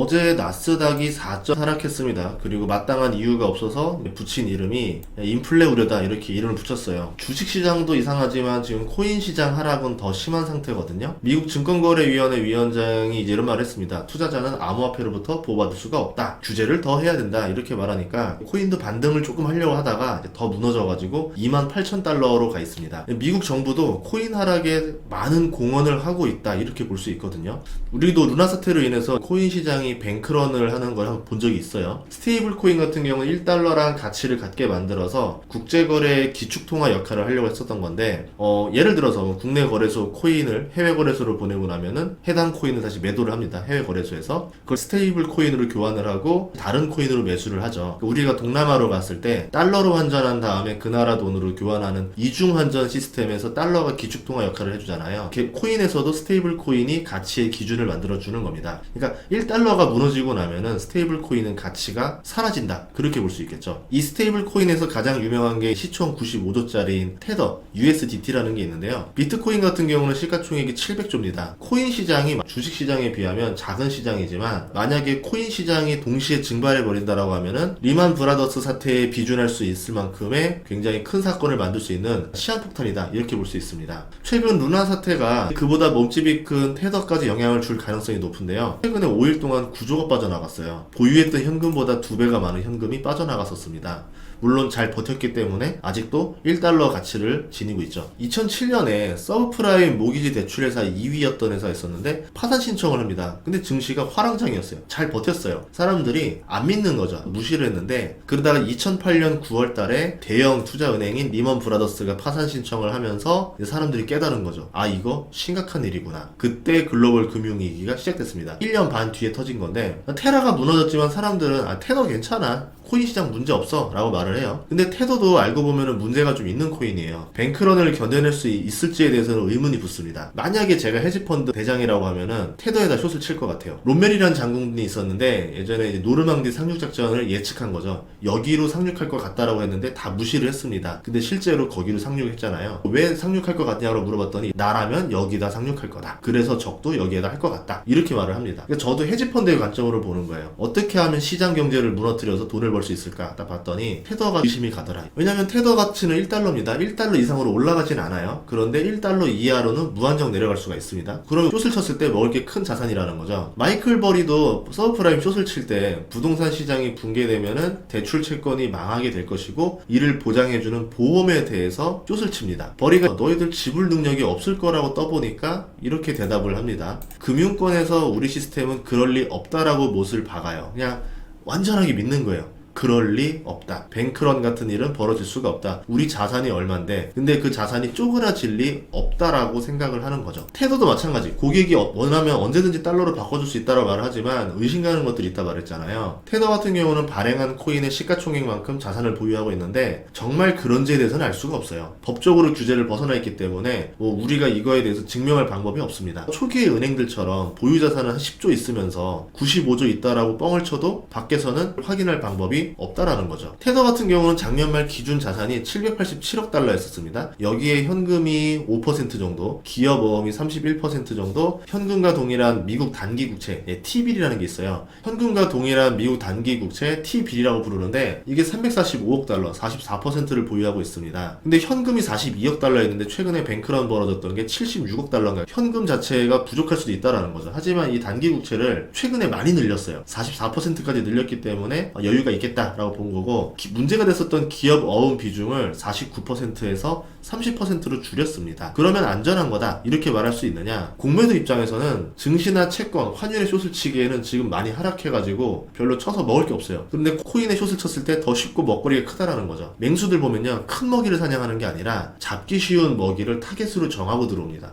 어제 나스닥이 4점 하락했습니다. 그리고 마땅한 이유가 없어서 붙인 이름이 인플레 우려다 이렇게 이름을 붙였어요. 주식시장도 이상하지만 지금 코인 시장 하락은 더 심한 상태거든요. 미국 증권거래위원회 위원장이 이런 말을 했습니다. 투자자는 암호화폐로부터 보호받을 수가 없다. 규제를 더 해야 된다. 이렇게 말하니까 코인도 반등을 조금 하려고 하다가 더 무너져가지고 2만 8천 달러로 가 있습니다. 미국 정부도 코인 하락에 많은 공헌을 하고 있다. 이렇게 볼 수 있거든요. 우리도 루나 사태로 인해서 코인 시장이 뱅크런을 하는 걸 한번 본 적이 있어요. 스테이블 코인 같은 경우는 1달러랑 가치를 갖게 만들어서 국제 거래의 기축 통화 역할을 하려고 했었던 건데, 어, 예를 들어서 뭐 국내 거래소 코인을 해외 거래소로 보내고 나면은 해당 코인을 다시 매도를 합니다. 해외 거래소에서. 그걸 스테이블 코인으로 교환을 하고 다른 코인으로 매수를 하죠. 우리가 동남아로 갔을 때 달러로 환전한 다음에 그 나라 돈으로 교환하는 이중 환전 시스템에서 달러가 기축 통화 역할을 해주잖아요. 코인에서도 스테이블 코인이 가치의 기준을 만들어 주는 겁니다. 그러니까 1달러 가 무너지고 나면은 스테이블 코인은 가치가 사라진다. 그렇게 볼 수 있겠죠. 이 스테이블 코인에서 가장 유명한 게 시총 95조짜리인 테더 USDT라는 게 있는데요. 비트코인 같은 경우는 시가총액이 700조입니다. 코인 시장이 주식 시장에 비하면 작은 시장이지만 만약에 코인 시장이 동시에 증발해 버린다라고 하면은 리만 브라더스 사태에 비준할 수 있을 만큼의 굉장히 큰 사건을 만들 수 있는 시한폭탄이다. 이렇게 볼 수 있습니다. 최근 루나 사태가 그보다 몸집이 큰 테더까지 영향을 줄 가능성이 높은데요. 최근에 5일 동안 구조가 빠져나갔어요. 보유했던 현금보다 두 배가 많은 현금이 빠져나갔었습니다. 물론 잘 버텼기 때문에 아직도 1달러 가치를 지니고 있죠. 2007년에 서브프라임 모기지 대출회사 2위였던 회사가 있었는데 파산 신청을 합니다. 근데 증시가 화랑장이었어요. 잘 버텼어요. 사람들이 안 믿는 거죠. 무시를 했는데 그러다가 2008년 9월 달에 대형 투자은행인 리먼 브라더스가 파산 신청을 하면서 사람들이 깨달은 거죠. 아 이거 심각한 일이구나. 그때 글로벌 금융위기가 시작됐습니다. 1년 반 뒤에 터진 건데 테라가 무너졌지만 사람들은 아 테러 괜찮아. 코인 시장 문제 없어 라고 말을 해요. 근데 테더도 알고 보면 문제가 좀 있는 코인이에요. 뱅크런을 견뎌낼 수 있을지에 대해서는 의문이 붙습니다. 만약에 제가 헤지펀드 대장이라고 하면은 테더에다 숏을 칠 것 같아요. 롬멜이라는 장군이 있었는데 예전에 노르망디 상륙 작전을 예측한 거죠. 여기로 상륙할 것 같다라고 했는데 다 무시를 했습니다. 근데 실제로 거기로 상륙했잖아요. 왜 상륙할 것 같냐고 물어봤더니 나라면 여기다 상륙할 거다. 그래서 적도 여기에다 할 것 같다. 이렇게 말을 합니다. 그러니까 저도 헤지펀드의 관점으로 보는 거예요. 어떻게 하면 시장 경제를 무너뜨려서 돈을 벌 수 있을까? 딱 봤더니 테더가 의심이 가더라. 왜냐면 테더 가치는 1달러입니다. 1달러 이상으로 올라가진 않아요. 그런데 1달러 이하로는 무한정 내려갈 수가 있습니다. 그럼 숏을 쳤을 때 먹을 게 큰 자산이라는 거죠. 마이클 버리도 서브프라임 숏을 칠 때 부동산 시장이 붕괴되면은 대출 채권이 망하게 될 것이고 이를 보장해주는 보험에 대해서 숏을 칩니다. 버리가 너희들 지불 능력이 없을 거라고 떠보니까 이렇게 대답을 합니다. 금융권에서 우리 시스템은 그럴 리 없다라고 못을 박아요. 그냥 완전하게 믿는 거예요. 그럴 리 없다. 뱅크런 같은 일은 벌어질 수가 없다. 우리 자산이 얼만데, 근데 그 자산이 쪼그라질 리 없다라고 생각을 하는 거죠. 태도도 마찬가지. 고객이 어- 원하면 언제든지 달러로 바꿔줄 수 있다고 말을 하지만 의심 가는 것들이 있다 말했잖아요. 테더 같은 경우는 발행한 코인의 시가총액만큼 자산을 보유하고 있는데 정말 그런지에 대해서는 알 수가 없어요. 법적으로 규제를 벗어나 있기 때문에 뭐 우리가 이거에 대해서 증명할 방법이 없습니다. 초기의 은행들처럼 보유 자산은 한 10조 있으면서 95조 있다라고 뻥을 쳐도 밖에서는 확인할 방법이 없다라는 거죠. 테더 같은 경우는 작년 말 기준 자산이 787억 달러였었습니다. 여기에 현금이 5% 정도, 기업 어음이 31% 정도, 현금과 동일한 미국 단기 국채, 예, T빌이라는 게 있어요. 현금과 동일한 미국 단기 국채 T빌이라고 부르는데 이게 345억 달러, 44%를 보유하고 있습니다. 근데 현금이 42억 달러였는데 최근에 뱅크런 벌어졌던 게 76억 달러인가. 현금 자체가 부족할 수도 있다라는 거죠. 하지만 이 단기 국채를 최근에 많이 늘렸어요. 44%까지 늘렸기 때문에 여유가 있겠다 라고 본 거고 기- 문제가 됐었던 기업 어음 비중을 49%에서 30%로 줄였습니다. 그러면 안전한 거다 이렇게 말할 수 있느냐? 공매도 입장에서는 증시나 채권, 환율의 숏을 치기에는 지금 많이 하락해가지고 별로 쳐서 먹을 게 없어요. 근데 코인의 숏을 쳤을 때 더 쉽고 먹거리가 크다라는 거죠. 맹수들 보면요 큰 먹이를 사냥하는 게 아니라 잡기 쉬운 먹이를 타겟으로 정하고 들어옵니다.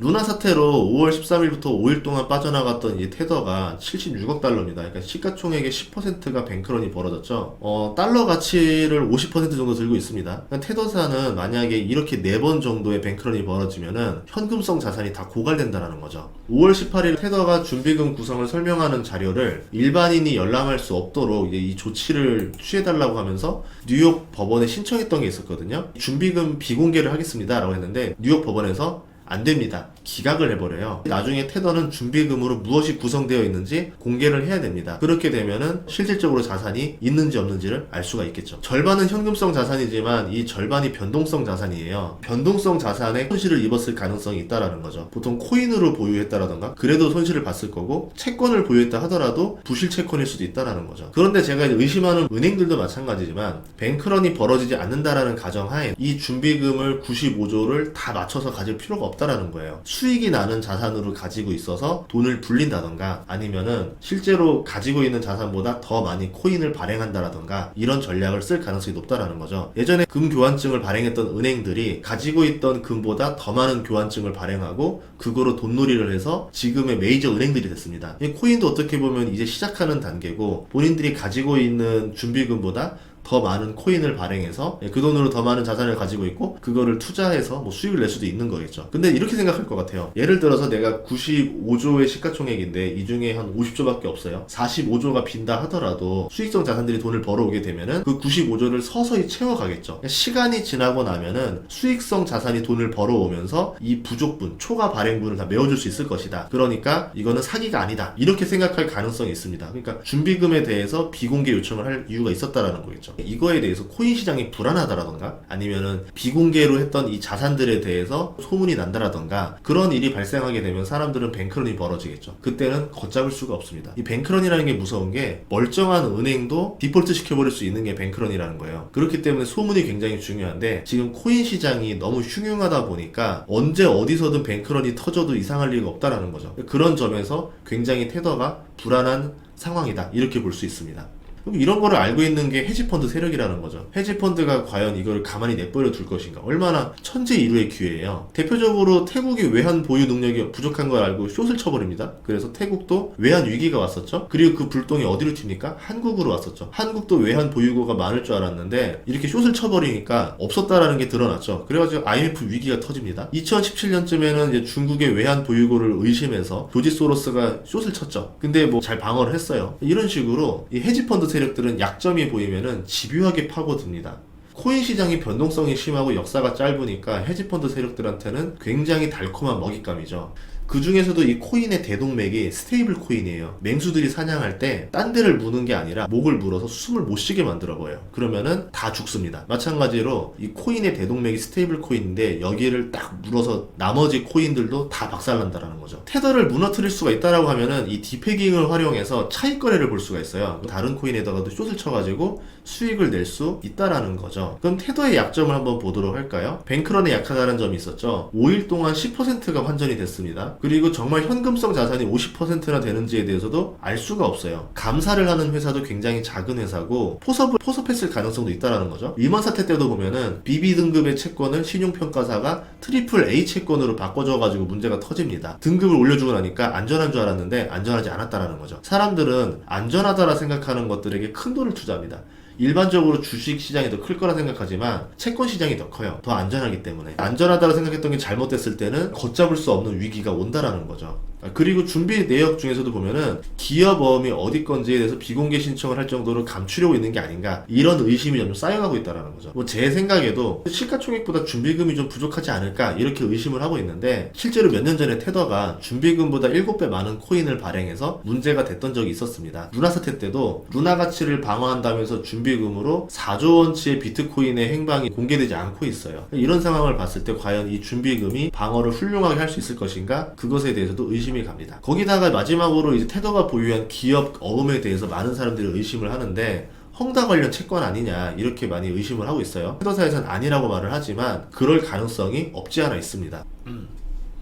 루나 사태로 5월 13일부터 5일 동안 빠져나갔던 이 테더가 76억 달러입니다. 그러니까 시가총액의 10%가 뱅크런이 벌어졌죠. 어, 달러 가치를 50% 정도 들고 있습니다. 그러니까 테더사는 만약에 이렇게 4번 정도의 뱅크런이 벌어지면은 현금성 자산이 다 고갈된다는 거죠. 5월 18일 테더가 준비금 구성을 설명하는 자료를 일반인이 열람할 수 없도록 이 조치를 취해달라고 하면서 뉴욕 법원에 신청했던 게 있었거든요. 준비금 비공개를 하겠습니다. 라고 했는데 뉴욕 법원에서 안 됩니다. 기각을 해버려요. 나중에 테더는 준비금으로 무엇이 구성되어 있는지 공개를 해야 됩니다. 그렇게 되면은 실질적으로 자산이 있는지 없는지를 알 수가 있겠죠. 절반은 현금성 자산이지만 이 절반이 변동성 자산이에요. 변동성 자산에 손실을 입었을 가능성이 있다라는 거죠. 보통 코인으로 보유했다라던가 그래도 손실을 봤을 거고 채권을 보유했다 하더라도 부실 채권일 수도 있다라는 거죠. 그런데 제가 의심하는 은행들도 마찬가지지만 뱅크런이 벌어지지 않는다라는 가정하에 이 준비금을 95조를 다 맞춰서 가질 필요가 없다라는 거예요. 수익이 나는 자산으로 가지고 있어서 돈을 불린다던가 아니면은 실제로 가지고 있는 자산보다 더 많이 코인을 발행한다라던가 이런 전략을 쓸 가능성이 높다라는 거죠. 예전에 금 교환증을 발행했던 은행들이 가지고 있던 금보다 더 많은 교환증을 발행하고 그거로 돈놀이를 해서 지금의 메이저 은행들이 됐습니다. 이 코인도 어떻게 보면 이제 시작하는 단계고 본인들이 가지고 있는 준비금보다 더 많은 코인을 발행해서 그 돈으로 더 많은 자산을 가지고 있고 그거를 투자해서 뭐 수익을 낼 수도 있는 거겠죠. 근데 이렇게 생각할 것 같아요. 예를 들어서 내가 95조의 시가총액인데 이 중에 한 50조밖에 없어요. 45조가 빈다 하더라도 수익성 자산들이 돈을 벌어오게 되면은 그 95조를 서서히 채워가겠죠. 시간이 지나고 나면은 수익성 자산이 돈을 벌어오면서 이 부족분, 초과 발행분을 다 메워줄 수 있을 것이다. 그러니까 이거는 사기가 아니다. 이렇게 생각할 가능성이 있습니다. 그러니까 준비금에 대해서 비공개 요청을 할 이유가 있었다라는 거겠죠. 이거에 대해서 코인 시장이 불안하다라던가 아니면은 비공개로 했던 이 자산들에 대해서 소문이 난다라던가 그런 일이 발생하게 되면 사람들은 뱅크런이 벌어지겠죠. 그때는 걷잡을 수가 없습니다. 이 뱅크런이라는 게 무서운 게 멀쩡한 은행도 디폴트 시켜버릴 수 있는 게 뱅크런이라는 거예요. 그렇기 때문에 소문이 굉장히 중요한데 지금 코인 시장이 너무 흉흉하다 보니까 언제 어디서든 뱅크런이 터져도 이상할 리가 없다라는 거죠. 그런 점에서 굉장히 테더가 불안한 상황이다. 이렇게 볼 수 있습니다. 그럼 이런 거를 알고 있는 게 헤지펀드 세력이라는 거죠. 헤지펀드가 과연 이걸 가만히 내버려 둘 것인가? 얼마나 천재일우의 기회예요. 대표적으로 태국이 외환 보유 능력이 부족한 걸 알고 숏을 쳐버립니다. 그래서 태국도 외환 위기가 왔었죠. 그리고 그 불똥이 어디로 튑니까? 한국으로 왔었죠. 한국도 외환 보유고가 많을 줄 알았는데 이렇게 숏을 쳐버리니까 없었다라는 게 드러났죠. 그래가지고 IMF 위기가 터집니다. 2017년쯤에는 이제 중국의 외환 보유고를 의심해서 조지 소로스가 숏을 쳤죠. 근데 뭐 잘 방어를 했어요. 이런 식으로 이 헤지펀드 세력들은 약점이 보이면은 집요하게 파고듭니다. 코인 시장이 변동성이 심하고 역사가 짧으니까 헤지펀드 세력들한테는 굉장히 달콤한 먹잇감이죠. 그 중에서도 이 코인의 대동맥이 스테이블 코인이에요. 맹수들이 사냥할 때 딴 데를 무는 게 아니라 목을 물어서 숨을 못 쉬게 만들어 버려요. 그러면은 다 죽습니다. 마찬가지로 이 코인의 대동맥이 스테이블 코인인데 여기를 딱 물어서 나머지 코인들도 다 박살난다라는 거죠. 테더를 무너뜨릴 수가 있다라고 하면은 이 디패깅을 활용해서 차익 거래를 볼 수가 있어요. 다른 코인에다가도 숏을 쳐가지고 수익을 낼 수 있다라는 거죠. 그럼 테더의 약점을 한번 보도록 할까요? 뱅크런에 약하다는 점이 있었죠. 5일 동안 10%가 환전이 됐습니다. 그리고 정말 현금성 자산이 50%나 되는지에 대해서도 알 수가 없어요. 감사를 하는 회사도 굉장히 작은 회사고 포섭을 포섭했을 가능성도 있다라는 거죠. 리먼 사태 때도 보면은 BB 등급의 채권을 신용평가사가 트리플 A 채권으로 바꿔줘 가지고 문제가 터집니다. 등급을 올려주고 나니까 안전한 줄 알았는데 안전하지 않았다라는 거죠. 사람들은 안전하다라 생각하는 것들에게 큰 돈을 투자합니다. 일반적으로 주식 시장이 더 클 거라 생각하지만 채권 시장이 더 커요. 더 안전하기 때문에. 안전하다고 생각했던 게 잘못됐을 때는 걷잡을 수 없는 위기가 온다라는 거죠. 아, 그리고 준비 내역 중에서도 보면은 기업 어음이 어디 건지에 대해서 비공개 신청을 할 정도로 감추려고 있는 게 아닌가 이런 의심이 점점 쌓여가고 있다라는 거죠. 뭐 제 생각에도 시가총액보다 준비금이 좀 부족하지 않을까 이렇게 의심을 하고 있는데 실제로 몇 년 전에 테더가 준비금보다 7배 많은 코인을 발행해서 문제가 됐던 적이 있었습니다. 루나 사태 때도 루나 가치를 방어한다면서 준비 금으로 4조 원치의 비트코인의 행방이 공개되지 않고 있어요. 이런 상황을 봤을 때 과연 이 준비금이 방어를 훌륭하게 할 수 있을 것인가 그것에 대해서도 의심이 갑니다. 거기다가 마지막으로 이제 테더가 보유한 기업 어음에 대해서 많은 사람들이 의심을 하는데 헝다 관련 채권 아니냐 이렇게 많이 의심을 하고 있어요. 테더사에서는 아니라고 말을 하지만 그럴 가능성이 없지 않아 있습니다.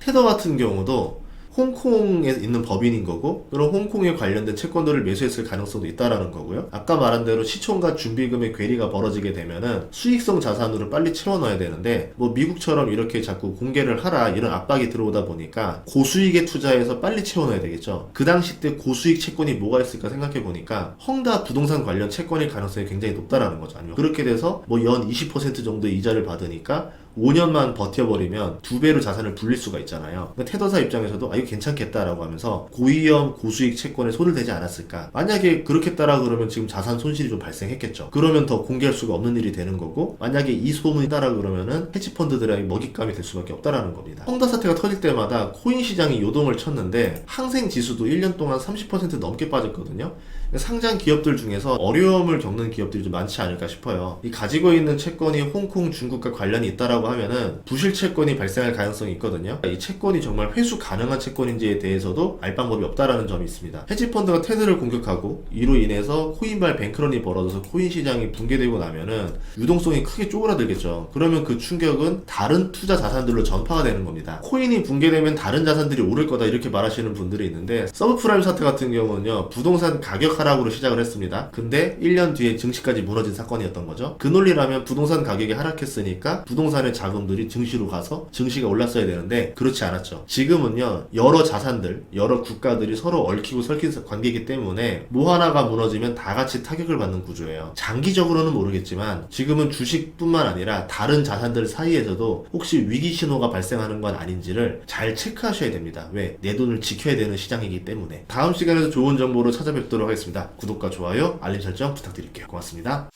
테더 같은 경우도 홍콩에 있는 법인인 거고 그럼 홍콩에 관련된 채권들을 매수했을 가능성도 있다라는 거고요. 아까 말한 대로 시총과 준비금의 괴리가 벌어지게 되면은 수익성 자산으로 빨리 채워 넣어야 되는데 뭐 미국처럼 이렇게 자꾸 공개를 하라 이런 압박이 들어오다 보니까 고수익에 투자해서 빨리 채워 넣어야 되겠죠. 그 당시 때 고수익 채권이 뭐가 있을까 생각해 보니까 헝다 부동산 관련 채권일 가능성이 굉장히 높다라는 거죠. 그렇게 돼서 뭐 연 20% 정도의 이자를 받으니까 5년만 버텨버리면 두 배로 자산을 불릴 수가 있잖아요. 그러니까 테더사 입장에서도 아 이거 괜찮겠다라고 하면서 고위험 고수익 채권에 손을 대지 않았을까? 만약에 그렇겠다라 그러면 지금 자산 손실이 좀 발생했겠죠. 그러면 더 공개할 수가 없는 일이 되는 거고 만약에 이 소문이다라 그러면은 헤지펀드들에게 먹잇감이 될 수밖에 없다라는 겁니다. 헝다 사태가 터질 때마다 코인 시장이 요동을 쳤는데 항생 지수도 1년 동안 30% 넘게 빠졌거든요. 상장 기업들 중에서 어려움을 겪는 기업들이 좀 많지 않을까 싶어요. 이 가지고 있는 채권이 홍콩, 중국과 관련이 있다라고 하면은 부실 채권이 발생할 가능성이 있거든요. 이 채권이 정말 회수 가능한 채권인지에 대해서도 알 방법이 없다라는 점이 있습니다. 헤지펀드가 테드를 공격하고 이로 인해서 코인발 뱅크런이 벌어져서 코인 시장이 붕괴되고 나면은 유동성이 크게 쪼그라들겠죠. 그러면 그 충격은 다른 투자 자산들로 전파가 되는 겁니다. 코인이 붕괴되면 다른 자산들이 오를 거다 이렇게 말하시는 분들이 있는데 서브프라임 사태 같은 경우는요 부동산 가격 하락으로 시작을 했습니다. 근데 1년 뒤에 증시까지 무너진 사건이었던 거죠. 그 논리라면 부동산 가격이 하락했으니까 부동산의 자금들이 증시로 가서 증시가 올랐어야 되는데 그렇지 않았죠. 지금은요 여러 자산들, 여러 국가들이 서로 얽히고 설킨 관계이기 때문에 뭐 하나가 무너지면 다 같이 타격을 받는 구조예요. 장기적으로는 모르겠지만 지금은 주식뿐만 아니라 다른 자산들 사이에서도 혹시 위기 신호가 발생하는 건 아닌지를 잘 체크하셔야 됩니다. 왜? 내 돈을 지켜야 되는 시장이기 때문에. 다음 시간에도 좋은 정보로 찾아뵙도록 하겠 습니다. 구독과 좋아요, 알림 설정 부탁드릴게요. 고맙습니다.